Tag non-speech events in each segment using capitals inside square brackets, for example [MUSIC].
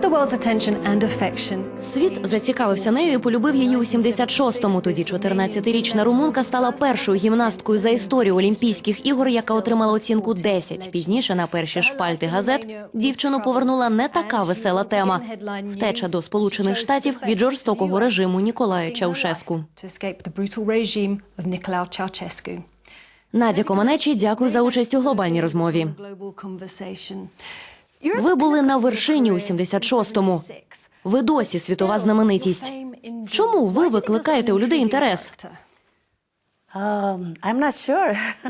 The world's attention and affection. Світ зацікавився нею і полюбив її у 76-му. Тоді 14-річна румунка стала першою гімнасткою за історію Олімпійських ігор, яка отримала оцінку 10. Пізніше на перші шпальти газет дівчину повернула не така весела тема втеча до Сполучених Штатів від жорстокого режиму Ніколая Чаушеску. Надя Команечі, дякую за участь у глобальній розмові. Ви були на вершині у 76-му. Ви досі світова знаменитість. Чому ви викликаєте у людей інтерес? Um.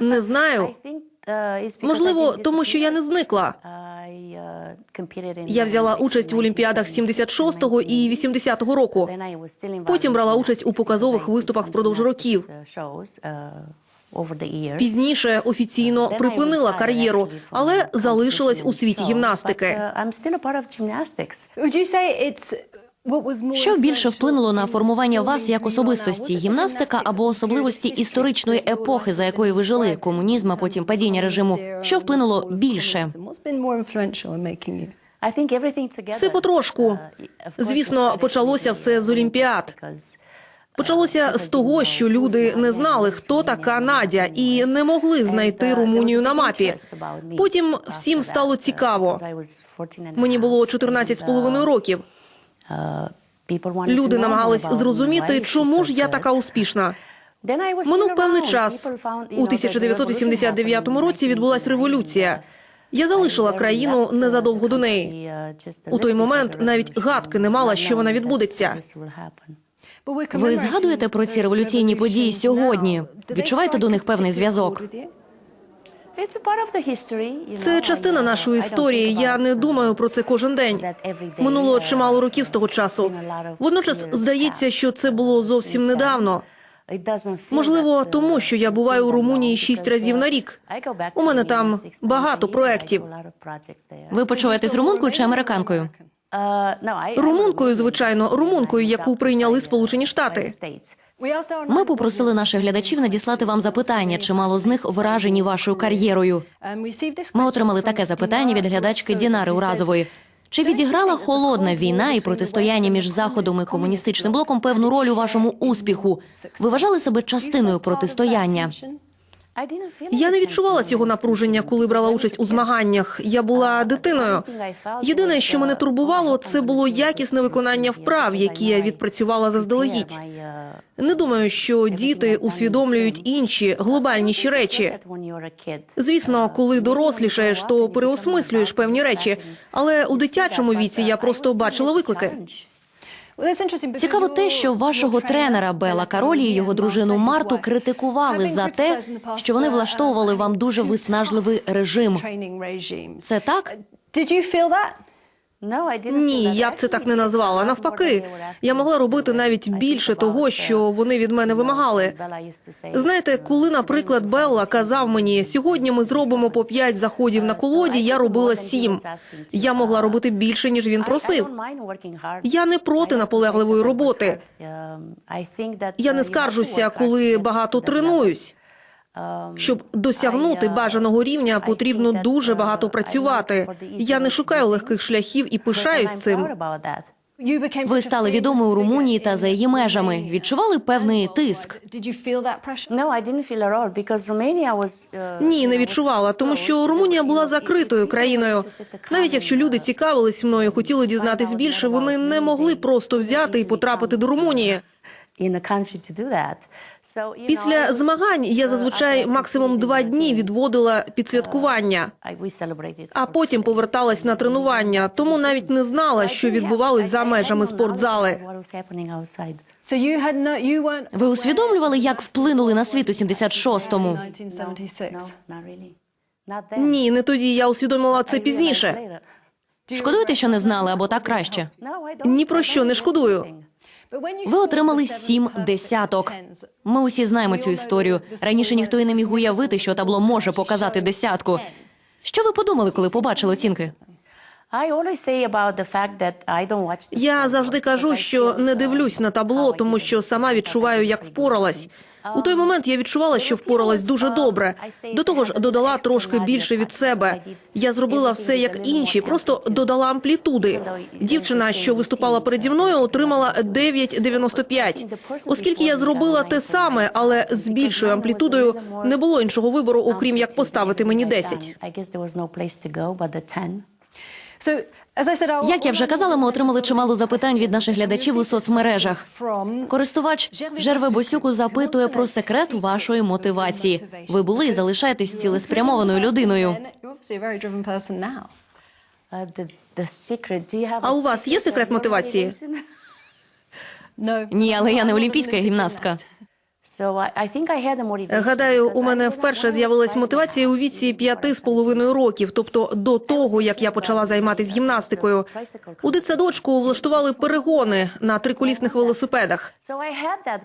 Не знаю. [LAUGHS] Uh, Можливо, тому що я не зникла. Uh, Я взяла участь в Олімпіадах 76-го і 80-го року. Потім брала участь у показових виступах впродовж років. Uh, uh. Пізніше офіційно припинила кар'єру, але залишилась у світі гімнастики. uh, Що більше вплинуло на формування вас як особистості? Гімнастика або особливості історичної епохи, за якої ви жили? Комунізм, а потім падіння режиму. Що вплинуло більше? Все потрошку. uh, Звісно, почалося все з Олімпіад. Почалося з того, що люди не знали, хто така Надя, і не могли знайти Румунію на мапі. Потім всім стало цікаво. Мені було 14 з половиною років. Люди намагались зрозуміти, чому ж я така успішна. Минув певний час. У 1989 році відбулась революція. Я залишила країну незадовго до неї. У той момент навіть гадки не мала, що вона відбудеться. Ви згадуєте про ці революційні події сьогодні? Відчуваєте до них певний зв'язок? Це частина нашої історії. Я не думаю про це кожен день. Минуло чимало років з того часу. Водночас здається, що це було зовсім недавно. Можливо, тому що я буваю у Румунії шість разів на рік. У мене там багато проєктів. Ви почуваєтесь румункою чи американкою? Румункою, звичайно, румункою, яку прийняли Сполучені Штати. Ми попросили наших глядачів надіслати вам запитання, чимало з них вражені вашою кар'єрою. Ми отримали таке запитання від глядачки Дінари Уразової. Чи відіграла холодна війна і протистояння між заходом і комуністичним блоком певну роль у вашому успіху? Ви вважали себе частиною протистояння? Я не відчувала цього напруження, коли брала участь у змаганнях. Я була дитиною. Єдине, що мене турбувало, це було якісне виконання вправ, які я відпрацювала заздалегідь. Не думаю, що діти усвідомлюють інші глобальніші речі. Звісно, коли дорослішаєш, то переосмислюєш певні речі. Але у дитячому віці я просто бачила виклики. Цікаво те, що вашого тренера Бела Каролі і його дружину Марту критикували за те, що вони влаштовували вам дуже виснажливий режим. Це так? Ні, я б це так не назвала. Навпаки, я могла робити навіть більше того, що вони від мене вимагали. Знаєте, коли, наприклад, Белла казав мені, сьогодні ми зробимо по п'ять заходів на колоді, я робила сім. Я могла робити більше, ніж він просив. Я не проти наполегливої роботи. Я не скаржуся, коли багато тренуюсь. Щоб досягнути бажаного рівня, потрібно дуже багато працювати. Я не шукаю легких шляхів і пишаюсь цим. Ви стали відомою у Румунії та за її межами. Відчували певний тиск. Uh, Ні, не відчувала, тому що Румунія була закритою країною. Навіть якщо люди цікавились мною, хотіли дізнатись більше, вони не могли просто взяти і потрапити до Румунії. In a country to do that. So, you know, I Після змагань я uh, зазвичай максимум два дні відводила під святкування, а потім поверталась на тренування. Тому навіть не знала, що відбувалось за межами спортзали. What was happening outside. So you had no, you weren't Ви усвідомлювали, як вплинули на світ у 76-му? 1976. No, not really. Not. Ні, не тоді. Я усвідомила це пізніше. Шкодуєте, що не знали, або так краще? Ні про що не шкодую. Ви отримали сім десяток. Ми усі знаємо цю історію. Раніше ніхто і не міг уявити, що табло може показати десятку. Що ви подумали, коли побачили оцінки? Я завжди кажу, що не дивлюсь на табло, тому що сама відчуваю, як впоралась. У той момент я відчувала, що впоралась дуже добре. До того ж, додала трошки більше від себе. Я зробила все як інші, просто додала амплітуди. Дівчина, що виступала переді мною, отримала 9,95. Оскільки я зробила те саме, але з більшою амплітудою, не було іншого вибору, окрім як поставити мені 10. Як я вже казала, ми отримали чимало запитань від наших глядачів у соцмережах. Користувач Жерве Босюку запитує про секрет вашої мотивації. Ви були і залишаєтесь цілеспрямованою людиною. Uh, А у вас є секрет мотивації? [LAUGHS] Ні, але я не олімпійська гімнастка. Гадаю, у мене вперше з'явилась мотивація у віці п'яти з половиною років, тобто до того, як я почала займатися гімнастикою. У дитсадочку влаштували перегони на триколісних велосипедах.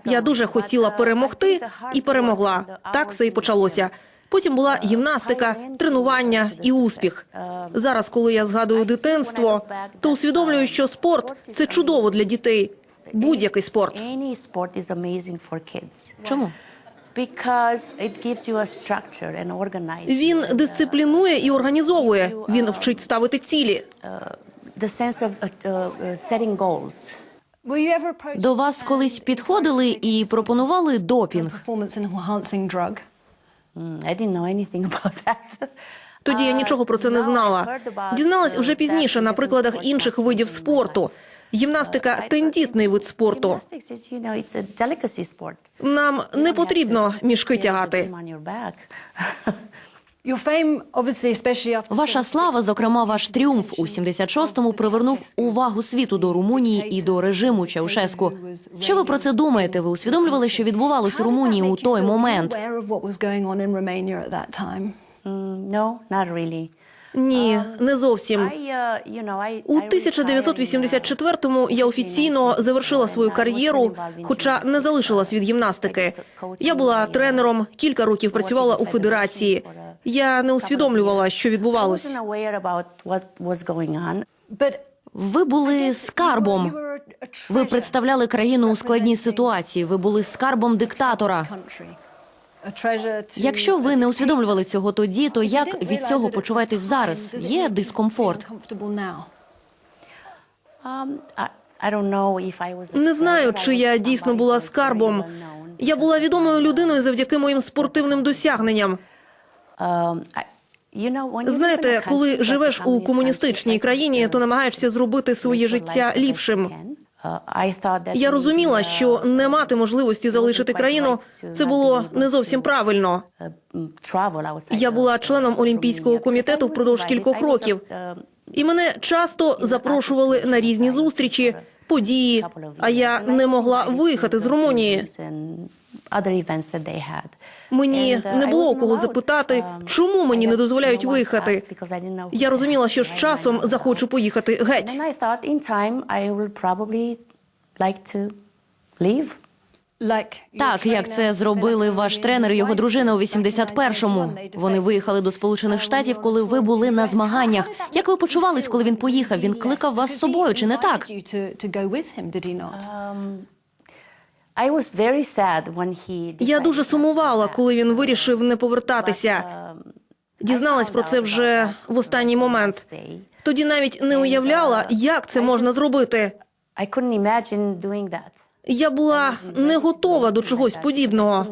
Я дуже хотіла uh, перемогти і перемогла. Так все і почалося. Потім була гімнастика, тренування і успіх. Зараз, коли я згадую дитинство, то усвідомлюю, що спорт це чудово для дітей. Будь-який спорт. Any sport is amazing for kids Чому? because it gives you a structure and organize Він дисциплінує і організовує. Він вчить ставити цілі. the sense of uh, uh, setting goals. До вас колись підходили і пропонували допінг. Mm, I didn't know anything about that. Тоді я Uh, нічого про це не знала. Дізналась uh, вже пізніше на прикладах інших видів спорту. Гімнастика тендітний вид спорту. Нам не потрібно мішки тягати. Ваша слава, зокрема, ваш тріумф у 76-му привернув увагу світу до Румунії і до режиму Чаушеску. Що ви про це думаєте? Ви усвідомлювали, що відбувалось у Румунії у той момент? Mm, no, not really. Ні, не зовсім. I, У I retired in, uh, 1984-му я офіційно завершила свою кар'єру, хоча не залишилась від гімнастики. Я була тренером, кілька років працювала у федерації. Я не усвідомлювала, що відбувалось. Ви були скарбом. Ви представляли країну у складній ситуації. Ви були скарбом диктатора. Якщо ви не усвідомлювали цього тоді, то як від цього почуваєтесь зараз? Є дискомфорт. Um, Не знаю, чи я дійсно була скарбом. Я була відомою людиною завдяки моїм спортивним досягненням. Um, Знаєте, коли живеш у комуністичній країні, то намагаєшся зробити своє життя ліпшим. Uh, Я розуміла, uh, що не мати можливості залишити країну це було не зовсім правильно. uh, mm, Я була членом Олімпійського комітету впродовж кількох років. І мене часто запрошували на різні зустрічі, події. А я не могла виїхати з Румунії. Events and other events that they had. Мені uh, не було кого запитати, Um, чому мені не дозволяють виїхати. ask because I didn't know Я розуміла, що з часом захочу поїхати геть. then I thought in time I will probably like to leave. Like your Так, як це зробили ваш тренер і його дружина у 81-му. Вони виїхали до Сполучених Штатів, коли ви були на змаганнях. Як ви почувались, коли він поїхав? Він кликав вас з собою, чи не так? Я дуже сумувала, коли він вирішив не повертатися. Дізналась про це вже в останній момент. Тоді навіть не уявляла, як це можна зробити. Я була не готова до чогось подібного.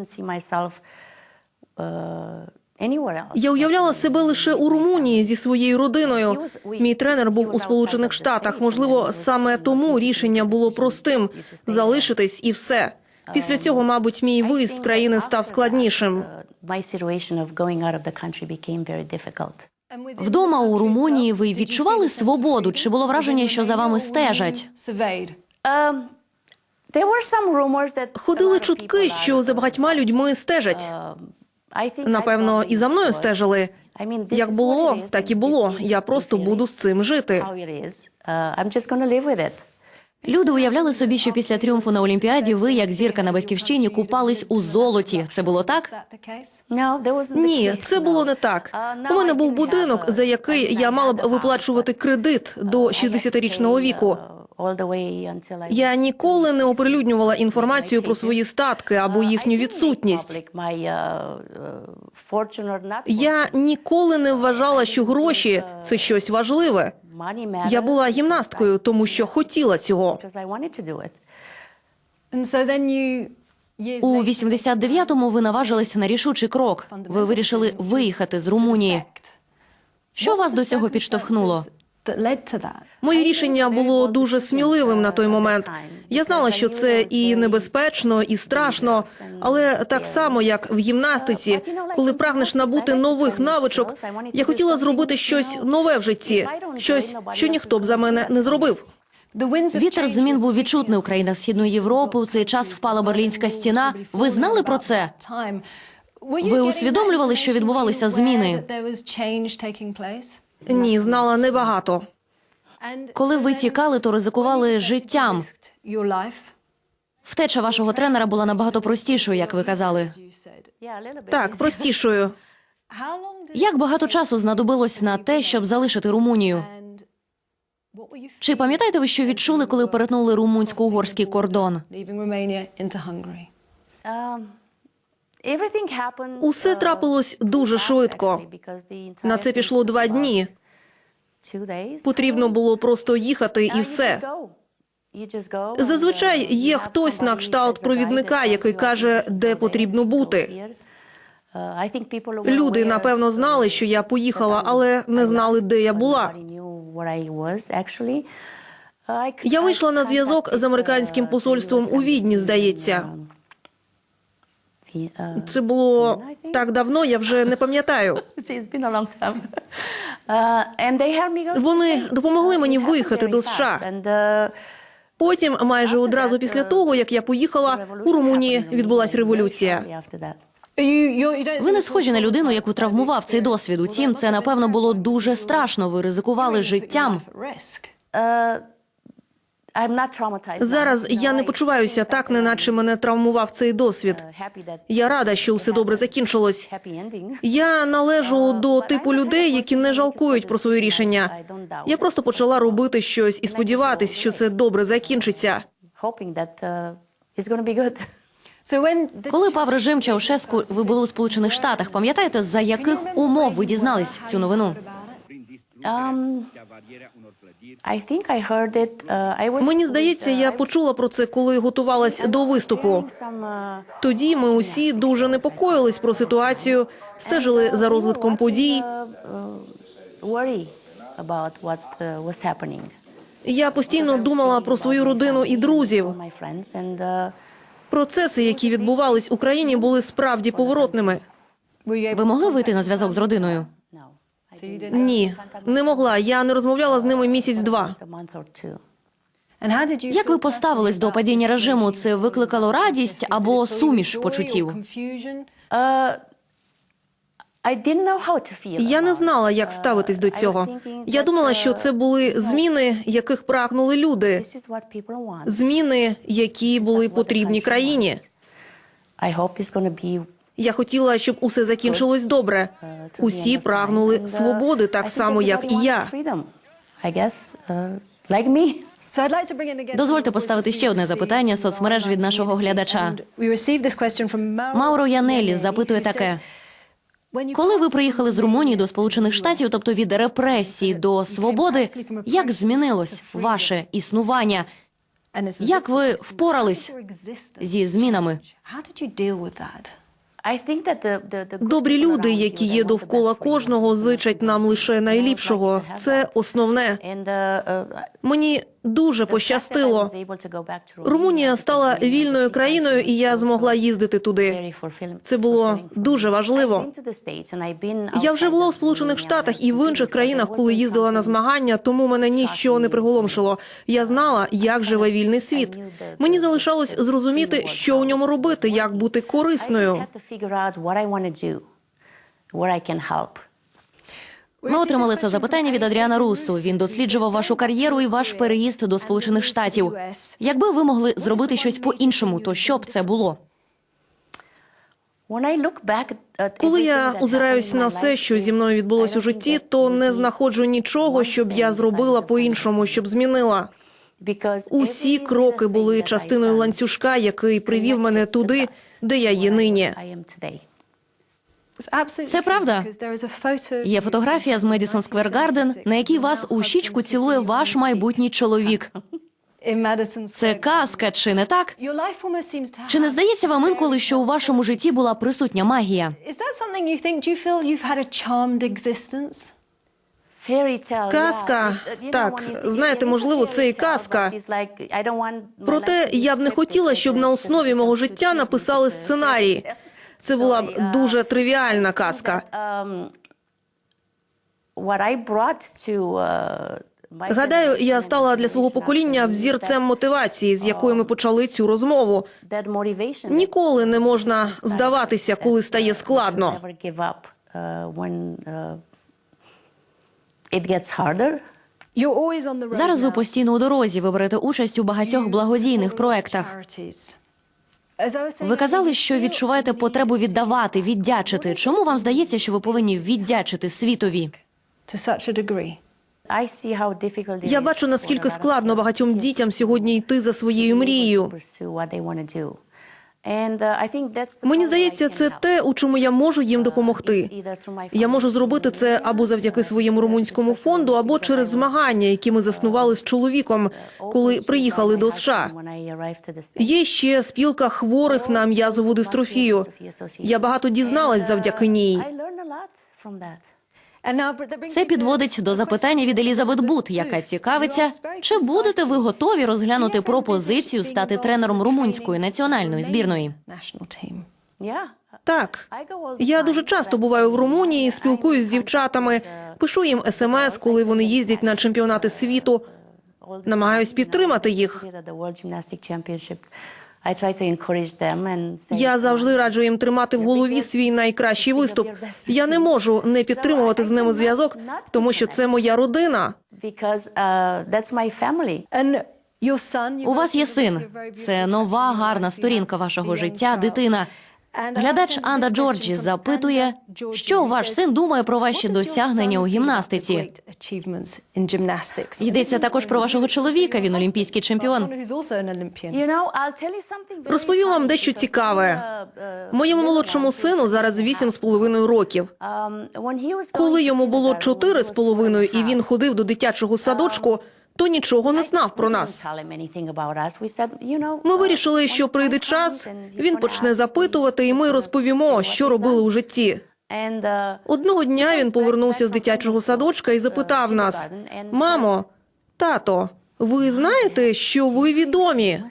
Я уявляла себе лише у Румунії зі своєю родиною. Мій тренер був у Сполучених Штатах. Можливо, саме тому рішення було простим залишитись і все. Після цього, мабуть, мій виїзд з країни став складнішим. Вдома у Румунії ви відчували свободу? Чи було враження, що за вами стежать? Um, Ходили чутки, що за багатьма людьми стежать. Напевно, і за мною стежили. I Як було, так і було. Я просто буду з цим жити. Uh. Люди уявляли собі, що після тріумфу на Олімпіаді ви, як зірка на батьківщині, купались у золоті. Це було так? Ні, це було не так. Uh, У мене був будинок, за який я мала б виплачувати кредит uh, до I 60-річного віку. Uh, Я ніколи не оприлюднювала інформацію про свої статки або Uh, їхню відсутність. uh, uh, Я ніколи не вважала, що гроші це щось важливе. Money Я була гімнасткою, тому що хотіла цього. because I wanted to do it. And so then you, years У 89-му ви наважилися на рішучий крок. Ви вирішили виїхати з Румунії. Що вас до цього підштовхнуло? Моє рішення було дуже сміливим на той момент. Я знала, що це і небезпечно, і страшно, але так само, як в гімнастиці, коли прагнеш набути нових навичок, я хотіла зробити щось нове в житті, щось, що ніхто б за мене не зробив. Вітер змін був відчутний у країнах Східної Європи. У цей час впала Берлінська стіна. Ви знали про це? Ви усвідомлювали, що відбувалися зміни? Ні, знала небагато. Коли ви тікали, то ризикували життям. Втеча вашого тренера була набагато простішою, як ви казали. Так, простішою. Як багато часу знадобилось на те, щоб залишити Румунію? Чи пам'ятаєте ви, що відчули, коли перетнули румунсько-угорський кордон? Um, Усе uh, трапилось дуже швидко. На це пішло два дні. Потрібно було просто їхати і все. Зазвичай uh, є хтось на кшталт провідника, який каже, де потрібно бути. Uh, Люди, напевно, знали, що я поїхала, але не знали, де я була. Uh, Я вийшла на зв'язок з американським uh, посольством у Відні, здається. Uh, Це було так давно, я вже не пам'ятаю. [LAUGHS] [LAUGHS] Uh, Вони допомогли Uh, мені виїхати до. США. Uh, Потім, майже одразу після того, як я поїхала, у Румунії відбулася революція. Ви не схожі на людину, яку травмував цей досвід. Утім, це напевно було дуже страшно. Ви ризикували життям. Uh, I'm not traumatized now. Зараз я не почуваюся так, неначе мене травмував цей досвід. I'm, uh, happy that Я рада, що все добре закінчилось. happy. [LAUGHS] Я належу до типу людей, які не жалкують про своє рішення. Я просто почала робити щось і сподіватись, що це добре закінчиться. Uh. Коли пав режим Чаушеску, ви були у Сполучених Штатах. Пам'ятаєте, за яких умов ви дізнались цю новину? Um, I think I heard it. Uh, Мені здається, uh, я почула про це, коли готувалась до виступу. uh, Тоді ми усі дуже непокоїлись про ситуацію, стежили за розвитком подій. Я постійно думала про свою родину і друзів. Процеси, які відбувались в Україні, були справді поворотними. Ви могли вийти на зв'язок з родиною? Ні, не могла. Я не розмовляла з ними місяць-два. Як ви поставились до падіння режиму? Це викликало радість або суміш почуттів? Uh. Я не знала, як Uh, ставитись до цього. Я думала, що uh, це були зміни, яких прагнули люди, зміни, які були потрібні країні. Я хотіла, щоб усе закінчилось добре. uh, Усі прагнули uh, свободи, так само, як і я. uh. Дозвольте поставити ще одне запитання соцмереж від нашого глядача. Мауро Янелі запитує таке: коли ви приїхали з Румунії до Сполучених Штатів, тобто від репресій до свободи, як змінилось ваше існування? Як ви впорались зі змінами? Добрі люди, які є довкола кожного, зичать нам лише найліпшого. Це основне. Uh, uh, Мені дуже пощастило. Румунія стала вільною країною, і я змогла їздити туди. Це було дуже важливо. Я вже була у Сполучених Штатах і в інших країнах, коли їздила на змагання, тому мене нічого не приголомшило. Я знала, як живе вільний світ. Мені залишалось зрозуміти, що у ньому робити, як бути корисною. Ми отримали це запитання від Адріана Руссо. Він досліджував вашу кар'єру і ваш переїзд до Сполучених Штатів. Якби ви могли зробити щось по-іншому, то що б це було? Коли я озираюсь на все, що зі мною відбулось у житті, то не знаходжу нічого, щоб я зробила по-іншому, щоб змінила. Усі кроки були частиною ланцюжка, який привів мене туди, де я є нині. Це правда. Є фотографія з Медісон Сквер Гарден, на якій вас у щічку цілує ваш майбутній чоловік. [LAUGHS] Це казка, чи не так? Чи не здається вам інколи, що у вашому житті була присутня магія? Казка. know, Так, знаєте, можливо, це і казка. Проте я б не хотіла, щоб на основі мого життя написали сценарій. Це була б дуже тривіальна казка. To, uh, my Гадаю, я стала для свого покоління взірцем мотивації, з якої ми почали цю розмову. Ніколи не можна здаватися, коли стає uh, складно. Зараз ви постійно у дорозі, ви берете участь у багатьох благодійних проектах. Ви казали, що відчуваєте потребу віддавати, віддячити. Чому вам здається, що ви повинні віддячити світові? Я бачу, наскільки складно багатьом дітям сьогодні йти за своєю мрією. Мені where I здається, це те, у чому я можу їм допомогти. It's either Я можу зробити це або завдяки своєму румунському фонду, або через змагання, які ми заснували з чоловіком, коли приїхали до США. Є ще спілка хворих на м'язову дистрофію. Я багато дізналась завдяки ній. Це підводить до запитання від Елізабет Бут, яка цікавиться, чи будете ви готові розглянути пропозицію стати тренером румунської національної збірної? Так, я дуже часто буваю в Румунії, спілкуюсь з дівчатами, пишу їм смс, коли вони їздять на чемпіонати світу. Намагаюсь підтримати їх. Я завжди раджу їм тримати в голові свій найкращий виступ. Я не можу не підтримувати з ними зв'язок, тому що це моя родина. because uh, that's my family. And your son, У вас є син. Це нова гарна сторінка вашого життя, дитина. Глядач Анда Джорджі запитує, що ваш син думає про ваші досягнення у гімнастиці. Йдеться також про вашого чоловіка. Він олімпійський чемпіон. Розповім вам дещо цікаве. uh, uh, Моєму молодшому сину зараз вісім з половиною років. um, Коли йому було kindergarten, when he чотири з половиною, і він ходив до дитячого садочку, то нічого не знав про нас. Ми uh, вирішили, що прийде час, він почне запитувати, і ми розповімо, що робили у житті. Uh, Одного дня він повернувся з дитячого садочка і запитав нас: Мамо, тато, ви знаєте, що ви відомі?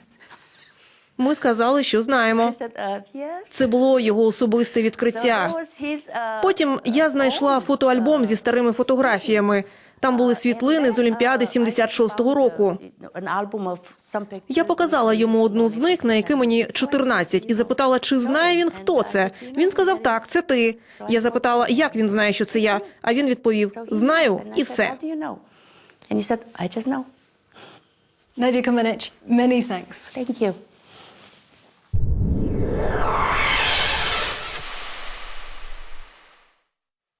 Ми сказали, що знаємо. [LAUGHS] Uh. Це було його особисте відкриття. uh, Потім я знайшла фотоальбом зі старими фотографіями. Там були світлини з Олімпіади 76-го року. Я показала йому одну з них, на якій мені 14, і запитала, чи знає він, хто це. Він сказав, так, це ти. Я запитала, як він знає, що це я. А він відповів: знаю, і все. Надя Каменич, many thanks. Thank you.